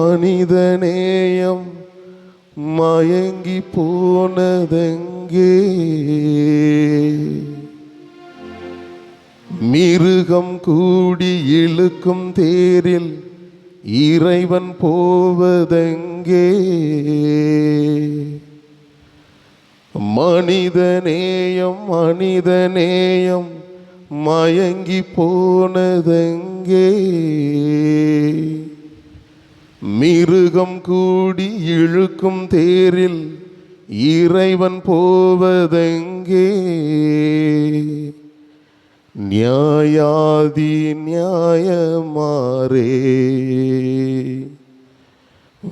மனிதநேயம் மயங்கி போனதெங்கே? மிருகம் கூடி இழுக்கும் தேரில் இறைவன் போவதெங்கே? மனிதநேயம் மனிதநேயம் மயங்கி போனதெங்கே? மிருகம் கூடி இழுக்கும் தேரில் இறைவன் போவதெங்கே? நியாயாதி நியாயமாரே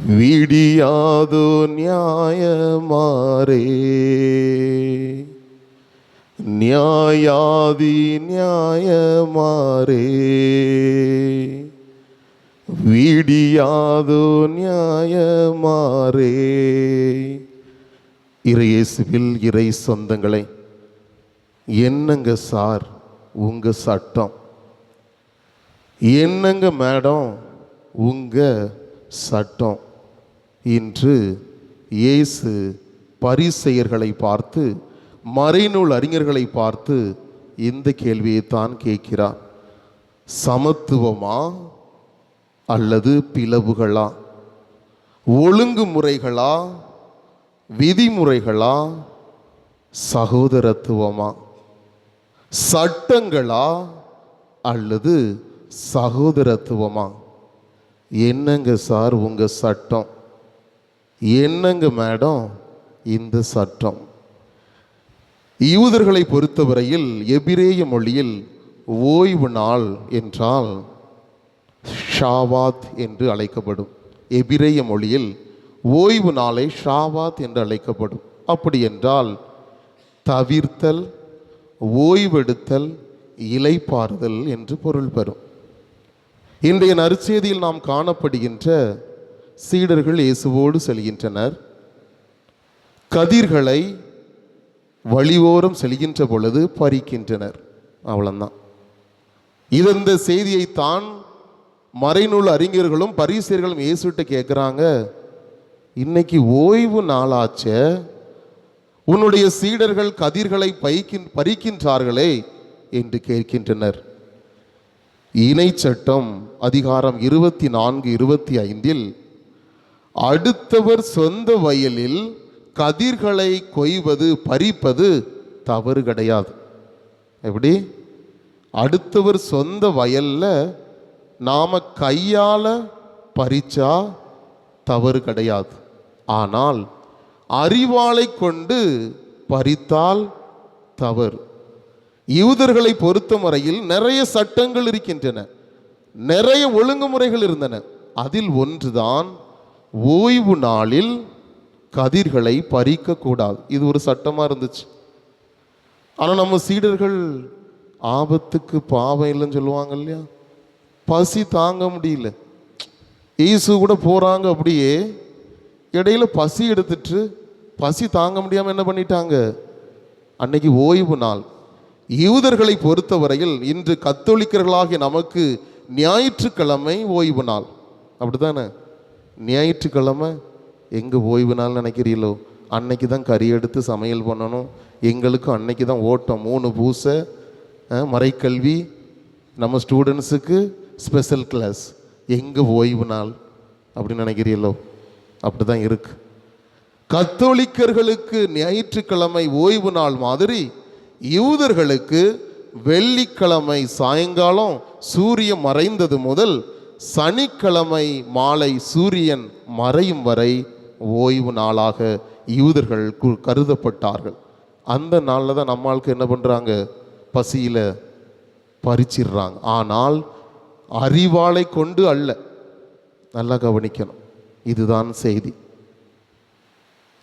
விடியாதோ நியாயமாரே நியாயாதி நியாயமாரே வீடியாதோ நியாயமாரே இறையேசுவில் இறை சொந்தங்களை என்னங்க சார் உங்க சட்டம்? என்னங்க மேடம் உங்க சட்டம்? இன்று இயேசு பரிசெயர்களை பார்த்து மறைநூல் அறிஞர்களை பார்த்து இந்த கேள்வியை தான் கேட்கிறார். சமத்துவமா? அல்லது பிளவுகளா? ஒழுங்குமுறைகளா விதிமுறைகளா? சகோதரத்துவமா? சட்டங்களா? அல்லது சகோதரத்துவமா? என்னங்க சார் உங்கள் சட்டம்? என்னங்க மேடம் இந்த சட்டம்? யூதர்களை பொறுத்தவரையில் எபிரேய மொழியில் ஓய்வு நாள் என்றால் ஷாவாத் என்று அழைக்கப்படும். எபிரேய மொழியில் ஓய்வு நாளை ஷாவாத் என்று அழைக்கப்படும். அப்படி என்றால் தவிர்த்தல் ஓய்வெடுத்தல் இலைப்பாறுதல் என்று பொருள் பெறும். இன்றைய நற்செய்தியில் நாம் காணப்படுகின்ற சீடர்கள் இயேசுவோடு செல்கின்றனர். கதிர்களை வழிவோரம் செல்கின்ற பொழுது பறிக்கின்றனர். அவ்வளோதான் இதந்த இந்த செய்தியைத்தான் மறைநூல் அறிஞர்களும் பரிசீர்களும் இயேசுகிட்ட கேட்குறாங்க இன்னைக்கு ஓய்வு நாளாச்சே. உன்னுடைய சீடர்கள் கதிர்களை பைக்கின் பறிக்கின்றார்களே என்று கேட்கின்றனர். இணை சட்டம் அதிகாரம் இருபத்தி நான்கு இருபத்தி ஐந்தில் அடுத்தவர் சொந்த வயலில் கதிர்களை கொய்வது பறிப்பது தவறு கிடையாது. எப்படி? அடுத்தவர் சொந்த வயல்ல நாம் கையால் பறிச்சா தவறு கிடையாது. ஆனால் அறிவாளை கொண்டு பறித்தால் தவறு. யூதர்களை பொறுத்தவரையில் நிறைய சட்டங்கள் இருக்கின்றன. நிறைய ஒழுங்குமுறைகள் இருந்தன. அதில் ஒன்றுதான் ஓய்வு நாளில் கதிர்களை பறிக்கக்கூடாது இது ஒரு சட்டமாக இருந்துச்சு. ஆனால் நம்ம சீடர்கள் ஆபத்துக்கு பாவம் இல்லைன்னு சொல்லுவாங்க இல்லையா? பசி தாங்க முடியல. இயேசு கூட போகிறாங்க அப்படியே இடையில பசி எடுத்துட்டு பசி தாங்க முடியாமல் என்ன பண்ணிட்டாங்க? அன்னைக்கு ஓய்வு நாள். யூதர்களை பொறுத்தவரையில் இன்று கத்தோலிக்கர்களாகிய நமக்கு ஞாயிற்றுக்கிழமை ஓய்வு நாள். அப்படிதானே ஞாயிற்றுக்கிழமை எங்கே ஓய்வு நாள் நினைக்கிறீங்களோ அன்னைக்கு தான் கறி எடுத்து சமையல் பண்ணணும். எங்களுக்கும் அன்னைக்கு தான் ஓட்டம். மூணு பூசை மறைக்கல்வி நம்ம ஸ்டூடெண்ட்ஸுக்கு ஸ்பெஷல் கிளாஸ் எங்க ஓய்வு நாள் அப்படின்னு நினைக்கிறீங்களோ அப்படி தான் இருக்கு. கத்தோலிக்கர்களுக்கு ஞாயிற்றுக்கிழமை ஓய்வு நாள் மாதிரி யூதர்களுக்கு வெள்ளிக்கிழமை சாயங்காலம் சூரியன் மறைந்தது முதல் சனிக்கிழமை மாலை சூரியன் மறையும் வரை ஓய்வு நாளாக யூதர்கள் கு- கருதப்பட்டார்கள். அந்த நாளில் தான் நம்மளுக்கு என்ன பண்ணுறாங்க பசியில் பறிச்சிடுறாங்க. ஆனால் அறிவாளை கொண்டு அல்ல. நல்லா கவனிக்கணும். இதுதான் செய்தி.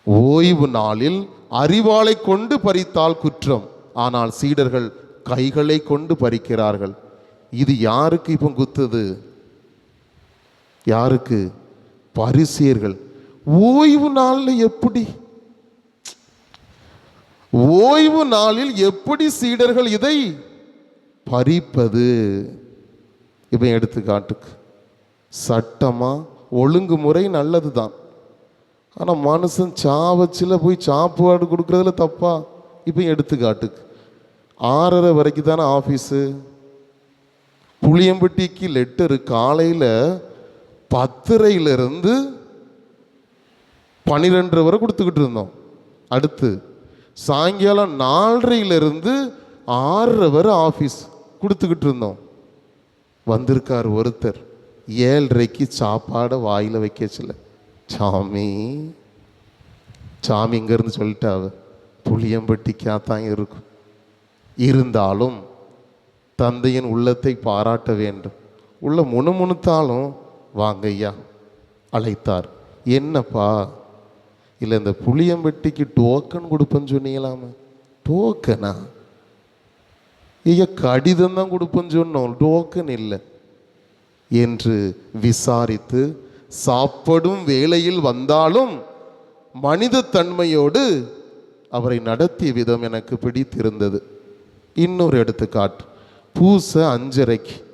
ஓய்வு நாளில் அறிவாளை கொண்டு பறித்தால் குற்றம். ஆனால் சீடர்கள் கைகளை கொண்டு பறிக்கிறார்கள். இது யாருக்கு இப்போ குத்துது? யாருக்கு? பரிசியர்கள். ஓய்வு நாளில் எப்படி? ஓய்வு நாளில் எப்படி சீடர்கள் இதை பறிப்பது? இப்போ எடுத்துக்காட்டுக்கு. சட்டமாக ஒழுங்குமுறை நல்லது தான் ஆனால் மனுஷன் சாவச்சில் போய் சாப்பாடு கொடுக்குறதுல தப்பா? இப்போ எடுத்துக்காட்டுக்கு. ஆறரை வரைக்கும் தானே ஆஃபீஸு புளியம்பட்டிக்கு லெட்டரு காலையில் பத்தரையிலிருந்து பன்னிரெண்டரை வரை கொடுத்துக்கிட்டு இருந்தோம். அடுத்து சாயங்காலம் நாலரையிலிருந்து ஆறரை வரை ஆஃபீஸ் கொடுத்துக்கிட்டு இருந்தோம். வந்திருக்கார் ஒருத்தர். ஏழரைக்கு சாப்பாடை வாயில் வைக்கச்சில்ல சாமி சாமி இங்கேருந்து சொல்லிட்டாவ புளியம்பட்டிக்கா தான் இருக்கும். இருந்தாலும் தந்தையின் உள்ளத்தை பாராட்ட வேண்டும். உள்ள முணுமுணுத்தாலும் வாங்க ஐயா அழைத்தார். என்னப்பா இல்லை இந்த புளியம்பட்டிக்கு டோக்கன் கொடுப்பேன்னு சொன்னீங்களாமே. டோக்கனா ஐயா கடிதம் தான் கொடுப்பேன்னு சொன்னோம். டோக்கன் இல்லை. என்று விசாரித்து சாப்பிடும் வேளையில் வந்தாலும் மனித தன்மையோடு அவரை நடத்திய விதம் எனக்கு பிடித்திருந்தது. இன்னொரு எடுத்துக்காட்டு. பூசை அஞ்சரைக்கு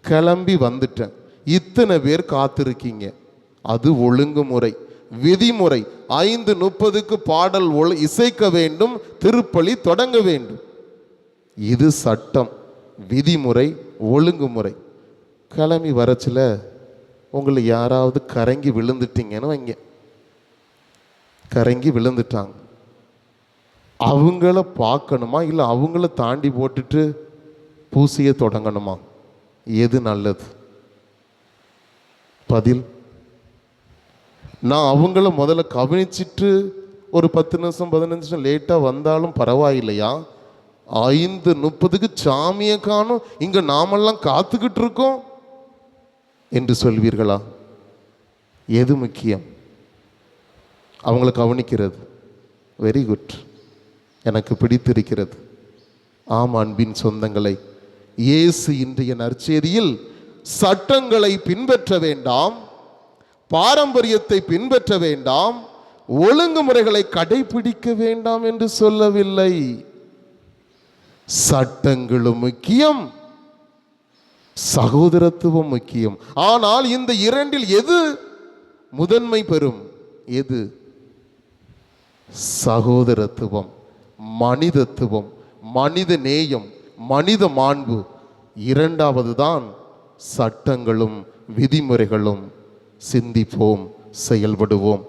கிளம்பி வந்துட்டேன். இத்தனை பேர் காத்திருக்கீங்க. அது ஒழுங்குமுறை. விதிமுறை. ஐந்து முப்பதுக்கு பாடல் ஒழு இசைக்க வேண்டும். திருப்பலி தொடங்க வேண்டும். இது சட்டம் விதிமுறை ஒழுங்குமுறை. கிளம்பி வரச்சில உங்களை யாராவது கரங்கி விழுந்துட்டீங்கன்னு வைங்க. கரங்கி விழுந்துட்டாங்க. அவங்கள பார்க்கணுமா? இல்லை அவங்கள தாண்டி போட்டுட்டு பூசிய தொடங்கணுமா? எது நல்லது? பதில் நான் அவங்கள முதல்ல கவனிச்சிட்டு ஒரு பத்து நிமிஷம் பதினஞ்சு நிமிஷம் லேட்டாக வந்தாலும் பரவாயில்லையா? ஐந்து முப்பதுக்கு சாமியை காணும். இங்கே நாமெல்லாம் காத்துக்கிட்டு இருக்கோம். என்று சொல்வீர்களா? எது முக்கியம்? அவங்கள கவனிக்கிறது. வெரி குட் எனக்கு பிடித்திருக்கிறது. ஆம் அன்பின் சொந்தங்களை. இயேசு இன்றைய நற்செய்தியில் சட்டங்களை பின்பற்ற வேண்டாம். பாரம்பரியத்தை பின்பற்ற வேண்டாம். ஒழுங்குமுறைகளை கடைபிடிக்க வேண்டாம் என்று சொல்லவில்லை. சட்டங்களும் முக்கியம். சகோதரத்துவம் முக்கியம். ஆனால் இந்த இரண்டில் எது முதன்மை பெறும்? எது? சகோதரத்துவம் மனிதத்துவம் மனித நேயம் மனித மாண்பு. இரண்டாவது தான் சட்டங்களும் விதிமுறைகளும். சிந்திப்போம் செயல்படுவோம்.